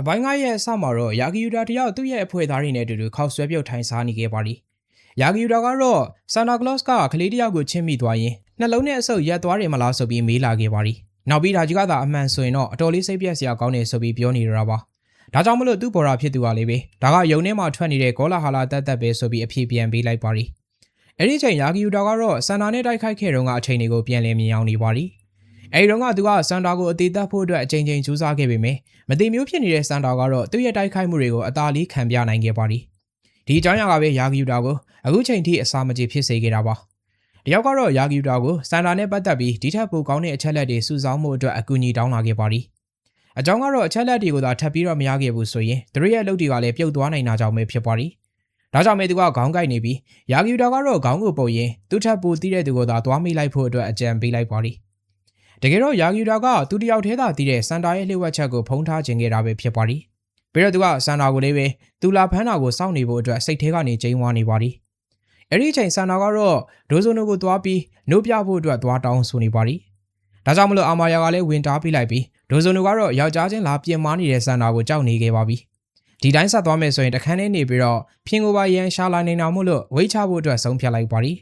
အပိုင်း9ရဲ့အစမှာတော့ယာဂီယူတာတယောက်သူ့ရဲ့အဖွဲ့သားတွေနဲ့အတူတူခောက်ဆွဲပြုတ်ထိုင်စားနေခဲ့ပါသည်ယာဂီယူတာကတော့ဆန်တာကလော့စ်ကကလေးတယောက်ကိုချင်းမိသွားရင်နှလုံးနဲ့အဆုပ်ရက်သွားတယ်မလားဆိုပြီးမေးလာခဲ့ပါသည်နောက်ပြီးဒါကြီးကသာအမှန်ဆိုရင်တော့အတော်လေးစိတ်ပြက်စရာကောင်းတယ်ဆိုပြီးပြောနေရတာပါဒါကြောင့်မလို့သူ့ပေါ်တာဖြစ်သူကလေးပဲဒါကယုံထဲမှာထွက်နေတဲ့ကောလာဟာလာတက်တက်ပဲဆိုပြီးအဖြေပြန်ပေးလိုက်ပါသည်အဲ့ဒီအချိန်ယာဂီယူတာကတော့ဆန်တာနဲ့တိုက်ခိုက်ခဲ့တော့ကအချိန်တွေကိုပြန်လည်မြင်အောင်နေပါသည် အဲဒီတော့ကသူကစန်တာကိုအသေးသက်ဖို့အတွက်အချိန်ချင်းကြိုးစားခဲ့ပေမယ့်မတိမျိုးဖြစ်နေတဲ့စန်တာကတော့သူ့ရဲ့တိုက်ခိုက်မှုတွေကိုအသာလေးခံပြနိုင်ခဲ့ပါသည်ဒီအကြောင်းအရာကပဲယာဂီယူတာကိုအခုချိန်ထိအစာမကြေဖြစ်စေခဲ့တာပါတယောက်ကတော့ယာဂီယူတာကိုစန်တာနဲ့ပတ်သက်ပြီးဒီထက်ပိုကောင်းတဲ့အချက်လက်တွေစုဆောင်းမှုအတွက်အကူအညီတောင်းလာခဲ့ပါသည်အကြောင်းကတော့အချက်လက်တွေကိုသာထပ်ပြီးတော့မရခဲ့ဘူးဆိုရင်သူတို့ရဲ့အလုပ်တွေကလည်းပြုတ်သွားနိုင်တာကြောင့်ပဲဖြစ်ပါသည်ဒါကြောင့်မဲသူကခေါင်းကိုက်နေပြီးယာဂီယူတာကတော့ခေါင်းကိုပုတ်ရင်သူ့ထပ်ပိုတီးတဲ့သူကိုသာသွားမိလိုက်ဖို့အတွက်အကြံပေးလိုက်ပါသည် တကယ်တော့ယာဂီယူတာကသူတယောက်တည်းသာတီးတဲ့စန်တာရဲ့လှည့်ဝက်ချက်ကိုဖုံးထားခြင်းခဲ့တာပဲဖြစ်ပါသည်ပြီးတော့သူကစန်တာကိုလေးပဲသူလာဖမ်းတာကိုစောင့်နေဖို့အတွက်စိတ်ထဲကနေကျင်းဝါနေပါသည်အဲ့ဒီအချိန်စန်တာကတော့ဒိုဇိုနိုကိုသွားပြီးနှုတ်ပြဖို့အတွက်သွားတောင်းဆိုနေပါသည်ဒါကြောင့်မလို့အာမာယာကလည်းဝင်တားပြလိုက်ပြီးဒိုဇိုနိုကတော့ယောက်ျားချင်းလာပြင်မာနေတဲ့စန်တာကိုကြောက်နေခဲ့ပါပြီဒီတိုင်းဆက်သွားမယ်ဆိုရင်တခန်းထဲနေပြီးတော့ဖင်ကိုပါရန်ရှာလာနေတာမို့လို့ဝိတ်ချဖို့အတွက်ဆုံးဖြတ်လိုက်ပါသည်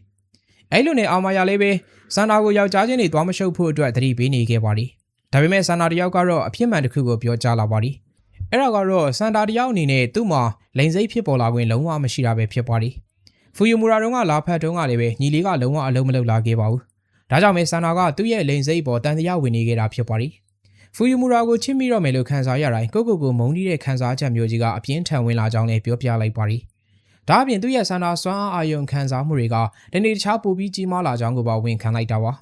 အဲ့လိုနဲ့အာမာယာလေးပဲစန်တာကိုယောက်ျားချင်းတွေသွားမရှုပ်ဖို့အတွက်သတိပေးနေခဲ့ပါသည်ဒါပေမဲ့စန်တာတယောက်ကတော့အဖြစ်မှန်တစ်ခုကိုပြောကြားလာပါသည်အဲ့ဒါကတော့စန်တာတယောက်အနေနဲ့သူ့မှာလိန်စိတ်ဖြစ်ပေါ်လာခွင့်လုံးဝမရှိတာပဲဖြစ်ပါသည်ဖူယူမူရာတုံးကလာဖတ်တုံးကလည်းပဲညီလေးကလုံးဝအလုံးမလုံးလာခဲ့ပါဘူးဒါကြောင့်မဲစန်တာကသူ့ရဲ့လိန်စိတ်ပေါ်တန်တရားဝင်နေခဲ့တာဖြစ်ပါသည်ဖူယူမူရာကိုချစ်မိတော့မယ်လို့ခံစားရတိုင်းကိုကိုကိုမုန်းတီးတဲ့ခံစားချက်မျိုးကြီးကအပြင်းထန်ဝင်လာကြောင်းလည်းပြောပြလိုက်ပါသည် ဒါအပြင်သူ့ရဲ့စန္ဒာစွမ်းအားအာယုံခံစားမှုတွေကတနေ့တခြားပိုပြီးကြီးမားလာကြောင်းကိုပါဝန်ခံလိုက်တာပါ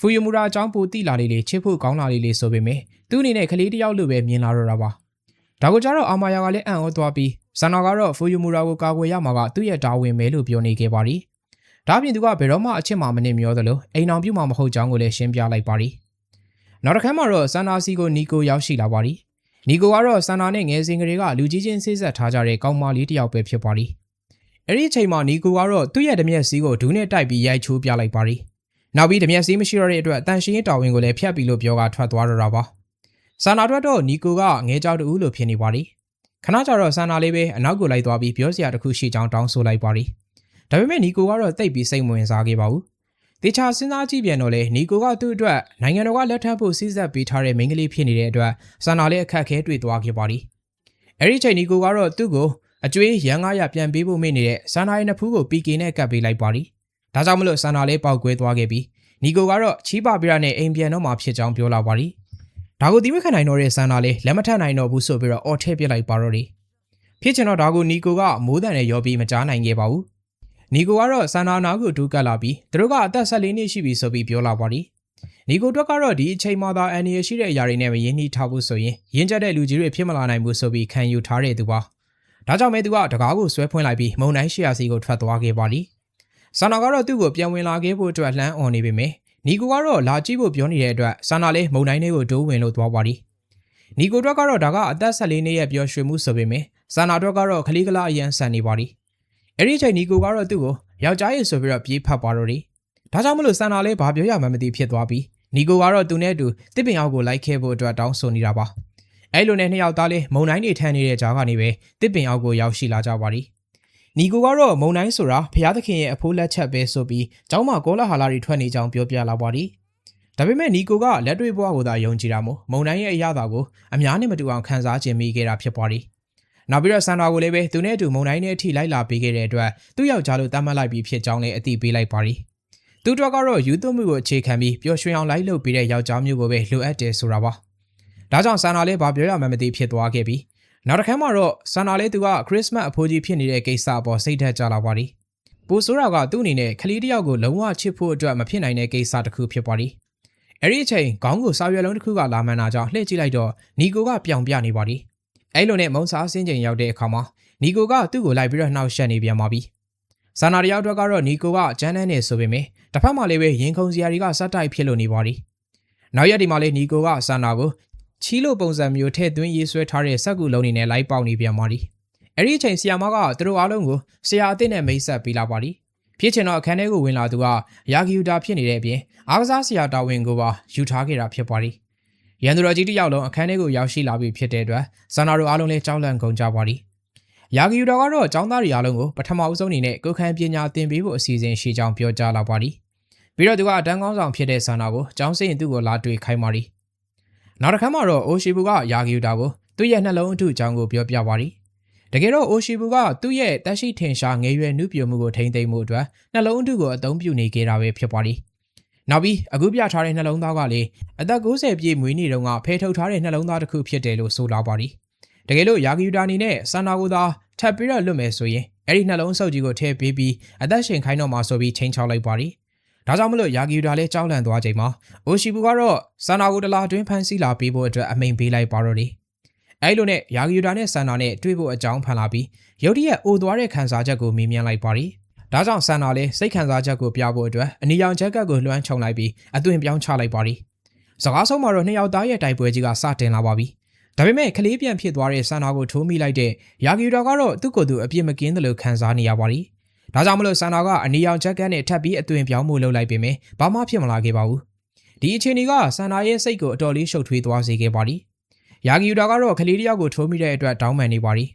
ဖူယူမူရာအကြောင်းပိုတိလာလေးလေးချစ်ဖို့ကောင်းလာလေးလေးဆိုပေမဲ့သူ့အနေနဲ့ကလေးတစ်ယောက်လိုပဲမြင်လာတော့တာပါဒါကိုကြတော့အာမာယာကလည်းအံ့ဩသွားပြီးစန္ဒာကတော့ဖူယူမူရာကိုကာကွယ်ရမှာကသူ့ရဲ့တာဝန်ပဲလို့ပြောနေခဲ့ပါသည်ဒါအပြင်သူကဘယ်တော့မှအချစ်မှမနစ်မျောသလိုအိမ်အောင်ပြုမှမဟုတ်ကြောင်းကိုလည်းရှင်းပြလိုက်ပါသည်နောက်တစ်ခါမှတော့စန္ဒာစီကိုနီကိုရောက်ရှိလာပါသည်နီကိုကတော့စန္ဒာနဲ့ငယ်စဉ်ကလေးကလူကြီးချင်းဆေးဆက်ထားကြတဲ့ကောင်းမလေးတစ်ယောက်ပဲဖြစ်ပါသည် အဲ့ဒီအချိန်မှာနီကိုကတော့သူ့ရဲ့ဓမျက်စီးကိုဒူးနဲ့တိုက်ပြီးရိုက်ချိုးပြလိုက်ပါသည်နောက်ပြီးဓမျက်စီးမရှိတော့တဲ့အတွက်အတန်ရှင်းရေးတာဝန်ကိုလည်းဖျက်ပြီးလို့ပြောကထွက်သွားတော့တာပါဆန္ဒအတွက်တော့နီကိုကငဲကြောက်တူလို့ဖြစ်နေပါသည်ခဏကြာတော့ဆန္ဒလေးပဲအနောက်ကိုလိုက်သွားပြီးပြောစရာတစ်ခုရှိကြောင်းတောင်းဆိုလိုက်ပါသည်ဒါပေမဲ့နီကိုကတော့တိတ်ပြီးစိတ်မဝင်စားခဲ့ပါဘူးတေချာစဉ်းစားကြည့်ပြန်တော့လေနီကိုကသူ့အတွက်နိုင်ငံတော်ကလက်ထပ်ဖို့စီးစပ်ပေးထားတဲ့မိန်းကလေးဖြစ်နေတဲ့အတွက်ဆန္ဒလေးအခက်အခဲတွေ့သွားခဲ့ပါသည်အဲ့ဒီချိန်နီကိုကတော့သူ့ကို အကျွေးရန်900ပြန်ပေးဖို့မေ့နေတဲ့ဆန္ဒရဲ့နှစ်ဖူးကို PK နဲ့ကပ်ပေးလိုက်ပါသည်ဒါကြောင့်မလို့ဆန္ဒလေးပေါက်ကွဲသွားခဲ့ပြီးနီကိုကတော့ချီးပါပြရနဲ့အိမ်ပြန်တော့မှဖြစ်ကြောင်းပြောလာပါသည်ဒါကိုဒီမခံနိုင်တော့တဲ့ဆန္ဒလေးလက်မထပ်နိုင်တော့ဘူးဆိုပြီးတော့အော်ထဲပြလိုက်ပါတော့တယ်ဖြစ်ချင်တော့ဒါကိုနီကိုကမိုးတန်နဲ့ရောပြီးမကြားနိုင်ခဲ့ပါဘူးနီကိုကတော့ဆန္ဒနာကိုဒူးကတ်လာပြီးသူတို့ကအသက်14နှစ်ရှိပြီဆိုပြီးပြောလာပါသည်နီကိုတွက်ကတော့ဒီအချိန်မှသာအန်ရီရှိတဲ့အရာတွေနဲ့မရင်းနှီးထားဖို့ဆိုရင်ရင်းကျက်တဲ့လူကြီးတွေဖြစ်မလာနိုင်ဘူးဆိုပြီးခံယူထားတဲ့သူပါ ဒါကြောင့်မဲသူကတကားကိုဆွဲဖွင့်လိုက်ပြီးမုံတိုင်းရှီယာစီကိုထွက်သွားခဲ့ပါသည်ဆန္ဒကတော့သူ့ကိုပြန်ဝင်လာခဲ့ဖို့အတွက်လှမ်းអော်နေပေမယ့်နီကိုကတော့လာကြည့်ဖို့ပြောနေတဲ့အတွက်ဆန္ဒလည်းမုံတိုင်းလေးကိုဒိုးဝင်လို့သွားပါသည်နီကိုတွက်ကတော့ဒါကအသက်14နှစ်ရဲ့ပျော်ရွှင်မှုဆိုပေမယ့်ဆန္ဒတွက်ကတော့ခလီကလာအရန်ဆန်နေပါသည်အဲ့ဒီချိန်နီကိုကတော့သူ့ကိုယောက်ျားရဲ့ဆိုပြီးတော့ပြေးဖတ်ပါတော့တယ်ဒါကြောင့်မလို့ဆန္ဒလည်းဘာပြောရမှမသိဖြစ်သွားပြီးနီကိုကတော့သူနဲ့အတူတစ်ပင်အောက်ကိုလိုက်ခဲ့ဖို့အတွက်တောင်းဆိုနေတာပါ အဲ့လိုနဲ့နှစ်ယောက်သားလေးမုံတိုင်းတွေထမ်းနေတဲ့ကြားကနေပဲတစ်ပင်အောက်ကိုရောက်ရှိလာကြပါသည်နီကိုကတော့မုံတိုင်းဆိုတာဖျားသခင်ရဲ့အဖိုးလက်ချက်ပဲဆိုပြီးကျောင်းမှာကောလာဟာလာတွေထွက်နေကြောင်းပြောပြလာပါသည်ဒါပေမဲ့နီကိုကလက်တွေ့ဘဝကိုသာယုံကြည်တာမို့မုံတိုင်းရဲ့အရာသာကိုအများနဲ့မတူအောင်ခံစားခြင်းမိခဲ့တာဖြစ်ပါသည်နောက်ပြီးတော့ဆန်တာကိုလည်းပဲသူနဲ့အတူမုံတိုင်းနဲ့အထိလိုက်လာပေးခဲ့တဲ့အတွက်သူ့ယောက်ျားလို့တတ်မှတ်လိုက်ပြီးဖြစ်ကြောင်းလည်းအသိပေးလိုက်ပါသည်သူတို့ကတော့ယူသွမှုကိုအခြေခံပြီးပျော်ရွှင်အောင်လိုက်လုပ်ပေးတဲ့ယောက်ျားမျိုးကိုပဲလိုအပ်တယ်ဆိုတာပါ ဒါကြောင့်ဆန်နာလေးဘာပြောရမှမသိဖြစ်သွားခဲ့ပြီးနောက်တစ်ခါမှတော့ဆန်နာလေးသူကခရစ်စမတ်အဖိုးကြီးဖြစ်နေတဲ့ကိစ္စအပေါ်စိတ်ထက်ကြလာပါသည်ပိုဆိုးတာကသူ့အနေနဲ့ခလီတယောက်ကိုလုံးဝချစ်ဖို့အတွက်မဖြစ်နိုင်တဲ့ကိစ္စတစ်ခုဖြစ်ပါသည်အဲ့ဒီအချိန်ခေါင်းကိုစာရွက်လုံးတစ်ခုကလာမှန်တာကြောင့်လှည့်ကြည့်လိုက်တော့နီကိုကပြောင်ပြနေပါသည်အဲ့လိုနဲ့မုံစားဆင်းချိန်ရောက်တဲ့အခါမှာနီကိုကသူ့ကိုလိုက်ပြီးတော့နှောက်ယှက်နေပြန်ပါပြီဆာနာတယောက်အတွက်ကတော့နီကိုကဂျန်နန်းနေဆိုပေမဲ့တစ်ဖက်မှာလည်းပဲရင်ခုန်စရာတွေကစက်တိုက်ဖြစ်လို့နေပါသည်နောက်ရက်ဒီမှာလည်းနီကိုကဆာနာကို ချီလိုပုံစံမျိုးထည့်သွင်းရေးဆွဲထားတဲ့စက်ကူလုံးနေနဲ့လိုက်ပေါက်နေပြန်ပါသည်အဲ့ဒီအချိန်ဆီယာမကသူတို့အားလုံးကိုဆရာအစ်စ်နဲ့မိတ်ဆက်ပေးလာပါသည်ဖြစ်ချင်တော့အခန်းထဲကိုဝင်လာသူကယာဂီယူတာဖြစ်နေတဲ့အပြင်အားကစားဆရာတာဝန်ကိုပါယူထားခဲ့တာဖြစ်ပါသည်ရန်သူတော်ကြီးတစ်ယောက်လုံးအခန်းထဲကိုရောက်ရှိလာပြီဖြစ်တဲ့အတွက်ဆန္ဒတို့အားလုံးလည်းကြောက်လန့်ကုန်ကြပါသည်ယာဂီယူတော်ကတော့ចောင်းသားတွေအားလုံးကိုပထမအဦးဆုံးအနေနဲ့ကိုယ်ခံပညာသင်ပေးဖို့အစီအစဉ်ရှိကြောင်းပြောကြားလာပါသည်ပြီးတော့သူကအတန်းကောင်းဆောင်ဖြစ်တဲ့ဆန္ဒကိုចောင်းစိရင်သူ့ကိုလာတွေ့ခိုင်းပါသည် နောက်တစ်ခါမှတော့အိုရှိဘူကယာဂီယူတာကိုသူ့ရဲ့နှလုံးအထုအကြောင်းကိုပြောပြပါသည်တကယ်တော့အိုရှိဘူကသူ့ရဲ့တက်ရှိထင်ရှားငယ်ရွယ်နှုပြမှုကိုထိန်းသိမ်းမှုအတွက်နှလုံးအထုကိုအသုံးပြုနေခဲ့တာပဲဖြစ်ပါသည်နောက်ပြီးအခုပြထားတဲ့နှလုံးသားကလေအသက်60ပြည့်မွေးနေ့တုန်းကဖဲထုတ်ထားတဲ့နှလုံးသားတစ်ခုဖြစ်တယ်လို့ဆိုလာပါသည်တကယ်လို့ယာဂီယူတာအနေနဲ့ဆန္ဒကိုသာထပ်ပြီးတော့လွတ်မယ်ဆိုရင်အဲ့ဒီနှလုံးဆုပ်ကြီးကိုထည့်ပေးပြီးအသက်ရှင်ခိုင်းတော့မှာဆိုပြီးချိန်ချောက်လိုက်ပါသည် ဒါကြောင့်မလို့ယာဂီယူတာလည်းကြောက်လန့်သွားချိန်မှာအိုရှိဘူကတော့ဆန္ဒကိုတလားတွင်းဖန်ဆီးလာပေးဖို့အတွက်အမိန်ပေးလိုက်ပါတော့တယ်အဲ့လိုနဲ့ယာဂီယူတာနဲ့ဆန္ဒနဲ့တွေ့ဖို့အကြောင်းဖန်လာပြီးရုတ်တရက်အိုသွားတဲ့ခံစားချက်ကိုမေးမြန်းလိုက်ပါသည်ဒါကြောင့်ဆန်နာလည်းစိတ်ခံစားချက်ကိုပြဖို့အတွက်အနီရောင်ချက်ကပ်ကိုလွှမ်းခြုံလိုက်ပြီးအသွင်ပြောင်းချလိုက်ပါသည်စကားဆုံးမှာတော့နှစ်ယောက်သားရဲ့တိုက်ပွဲကြီးကစတင်လာပါပြီဒါပေမဲ့ကလေးပြန်ဖြစ်သွားတဲ့ဆန်နာကိုထိုးမိလိုက်တဲ့ယာဂီရာကတော့သူ့ကိုယ်သူအပြစ်မကင်းတယ်လို့ခံစားနေရပါသည် ဒါကြောင့်မလို့ဆန်နာကအနီရောင်ချက်ကပ်နဲ့ထပ်ပြီးအသွင်ပြောင်းမှုလုပ်လိုက်ပေမဲ့ဘာမှဖြစ်မလာခဲ့ပါဘူးဒီအခြေအနေကဆန်နာရဲ့စိတ်ကိုအတော်လေးရှုပ်ထွေးသွားစေခဲ့ပါသည်ယာဂီရာကတော့ကလေးတယောက်ကိုထိုးမိတဲ့အတွက်တောင်းပန်နေပါသည်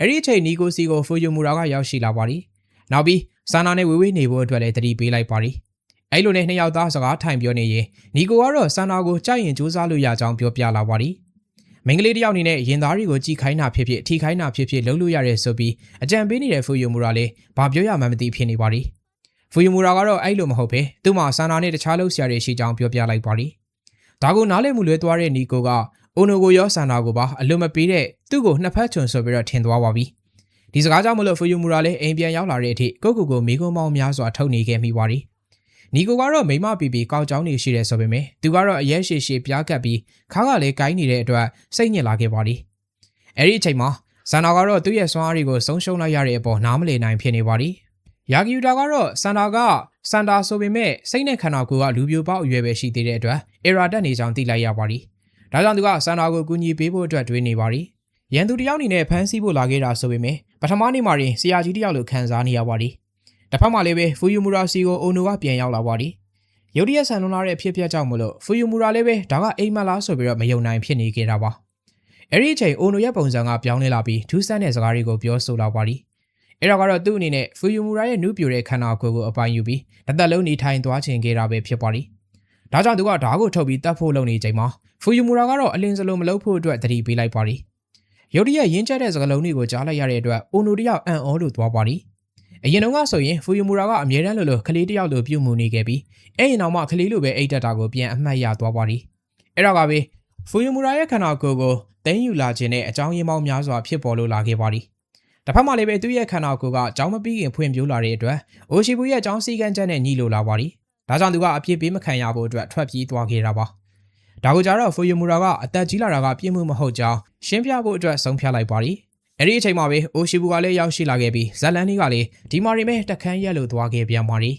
အဲ့ဒီအချိန်နီကိုစီကိုဖူယိုမူရာကရောက်ရှိလာပါသည်နောက်ပြီးဆန္နာနဲ့ဝေဝေးနေဖို့အတွက်လည်းတတိပေးလိုက်ပါသည်အဲ့လိုနဲ့နှစ်ယောက်သားစကားထိုင်ပြောနေရင်နီကိုကတော့ဆန္နာကိုကြိုက်ရင်စူးစမ်းလို့ရကြောင်းပြောပြလာပါသည် မင်္ဂလေးတယောက်အနေနဲ့ရင်သားတွေကိုကြည်ခိုင်းတာဖြစ်ဖြစ်ထိခိုင်းတာဖြစ်ဖြစ်လုပ်လို့ရတဲ့ဆိုပြီးအကြံပေးနေတဲ့ဖူယိုမူရာလည်းဘာပြောရမှန်းမသိဖြစ်နေပါသည်ဖူယိုမူရာကတော့အဲ့လိုမဟုတ်ပဲသူ့မှာဆန္နာနဲ့တခြားလုပ်ဆရာတွေရှိကြောင်းပြောပြလိုက်ပါသည်ဒါကိုနားလည်မှုလွဲသွားတဲ့နီကိုကအိုနိုကိုရောဆန္နာကိုပါအလွန်မပေးတဲ့သူ့ကိုနှစ်ဖက်ချွန်ဆိုပြီးတော့ထင်သွားပါပြီဒီစကားကြောင့်မလို့ဖူယူမူရာလည်းအိမ်ပြန်ရောက်လာတဲ့အထိကိုကိုကိုမိကုံးပေါင်းများစွာထုတ်နေခဲ့မိပါသည် နီကိုကတော့မိမပီပီကောက်ကြောင်းနေရှိတယ်ဆိုပေမဲ့သူကတော့အရဲရှည်ရှည်ပြားကပ်ပြီးခါကလည်းကိုင်းနေတဲ့အတွက်စိတ်ညစ်လာခဲ့ပါသည်အဲ့ဒီအချိန်မှာဇန်နာကတော့သူ့ရဲ့စွမ်းအားတွေကိုဆုံးရှုံးလိုက်ရတဲ့အပေါ်နားမလည်နိုင်ဖြစ်နေပါသည်ယာဂီယူတာကတော့စန်တာကစန်တာဆိုပေမဲ့စိတ်နဲ့ခန္ဓာကိုယ်ကလူပြိုပေါက်အရွယ်ပဲရှိသေးတဲ့အတွက်အေရာတက်နေကြောင်းသိလိုက်ရပါသည်ဒါကြောင့်သူကစန်တာကိုကူညီပေးဖို့အတွက်တွေးနေပါသည်ရန်သူတယောက်အနေနဲ့ဖမ်းဆီးဖို့လာခဲ့တာဆိုပေမဲ့ပထမနေ့မှာရင်ဆရာကြီးတယောက်လိုခံစားနေရပါသည် တစ်ဖက်မှာလည်းပဲဖူယူမူရာစီကိုအိုနိုကပြန်ရောက်လာပါသည်ရုတ်တရက်ဆန်လွန်လာတဲ့အဖြစ်အပျက်ကြောင့်မလို့ဖူယူမူရာလည်းပဲဒါကအိမ်မလားဆိုပြီးတော့မယုံနိုင်ဖြစ်နေခဲ့တာပါအဲ့ဒီအချိန်အိုနိုရဲ့ပုံစံကပြောင်းလဲလာပြီးဒူးဆန်းတဲ့စကားတွေကိုပြောဆိုလာပါသည်အဲ့တော့ကတော့သူ့အနေနဲ့ဖူယူမူရာရဲ့နုပြိုတဲ့ခန္ဓာကိုယ်ကိုအပိုင်ယူပြီးတစ်သက်လုံးနေထိုင်သွားခြင်းခဲ့တာပဲဖြစ်ပါသည်ဒါကြောင့်သူကဓာတ်ကိုထုတ်ပြီးတတ်ဖို့လုပ်နေချိန်မှာဖူယူမူရာကတော့အလင်းစလုံးမလုပ်ဖို့အတွက်တတိပေးလိုက်ပါသည်ရုတ်တရက်ရင်းကျက်တဲ့စကားလုံးတွေကိုကြားလိုက်ရတဲ့အတွက်အိုနိုတယောက်အံ့ဩလို့သွားပါသည် အရင်တော့ကဆိုရင်ဖူယူမူရာကအမြဲတမ်းလိုလိုကလေးတယောက်လိုပြုမှုနေခဲ့ပြီးအဲ့ရင်တော့မှကလေးလိုပဲအိတ်တက်တာကိုပြန်အမှတ်ရသွားပါသည်အဲ့တော့ကပဲဖူယူမူရာရဲ့ခန္ဓာကိုယ်ကိုတင်းယူလာခြင်းနဲ့အကြောင်းရင်းပေါင်းများစွာဖြစ်ပေါ်လို့လာခဲ့ပါသည်တစ်ဖက်မှာလည်းပဲသူ့ရဲ့ခန္ဓာကိုယ်ကအကြောင်းမပြီးခင်ဖွင့်ပြိုးလာတဲ့အတွက်အိုရှိဘူးရဲ့အကြောင်းစည်းကမ်းချက်နဲ့ညီလိုလာပါသည်ဒါကြောင့်သူကအပြစ်ပေးမခံရဖို့အတွက်ထွက်ပြေးသွားခဲ့တာပါဒါကိုကြတော့ဖူယူမူရာကအသက်ကြီးလာတာကပြင်းမှုမဟုတ်ကြောင်းရှင်းပြဖို့အတွက်ဆုံးဖြတ်လိုက်ပါသည် အဲ့ဒီအချိန်မှာပဲအိုရှိဘူကလည်းရောက်ရှိလာခဲ့ပြီးဇလန်နီကလည်းဒီမာရီမဲတခန်းရက်လို့သွားခဲ့ပြန်ပါသည်